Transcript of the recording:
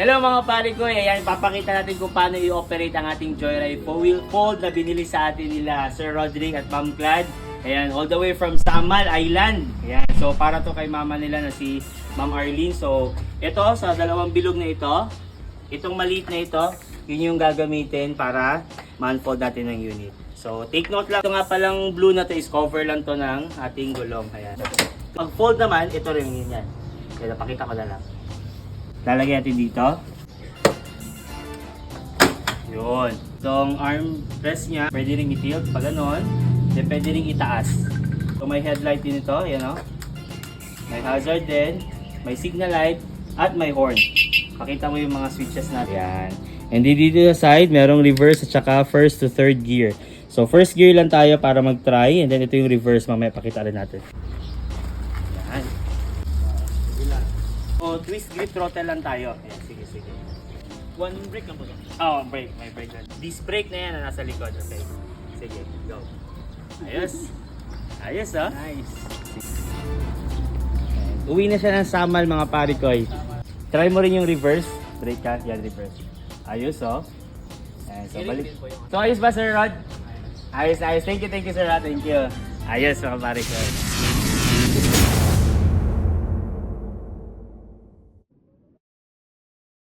Hello mga pare ko, ayan, papakita natin kung paano i-operate ang ating Joyride 4-wheel fold na binili sa atin nila Sir Roderick at Ma'am Clad. Ayan, all the way from Samal Island. Ayan, so para to kay mama nila na si Ma'am Arlene. So, ito sa dalawang bilog na ito, itong maliit na ito, yun yung gagamitin para ma-unfold natin ng unit. So, take note lang, ito nga palang blue na to is cover lang to ng ating gulong. Ayan. Pag fold naman, ito rin yun yan. Kaya pakita ko na lang. Lalagyan natin dito. Yun. Itong arm press niya, pwede rin i-tilt pag ganon. Then pwede rin itaas. So may headlight din ito, yan o. May hazard din, may signal light, at may horn. Pakita mo yung mga switches natin. Yan. And dito sa side, merong reverse at saka first to third gear. So first gear lang tayo para mag-try. And then ito yung reverse, mamaya pakita rin natin. Yan. Twist grip throttle lang tayo. Ayan, sige, sige. One break lang po to. Oo, oh, brake. May brake na. Disc brake na yan na nasa likod. Okay. Sige, go. Ayos. Ayos, oh. Nice. Uwi na siya ng Samal, mga parikoy. Try mo rin yung reverse. Brake ka. Yan, reverse. Ayos, oh. Ayan, so, balik. So, ayos ba, Sir Rod? Ayos, ayos. Thank you, thank you, Sir Rod. Thank you. Ayos, mga parikoy.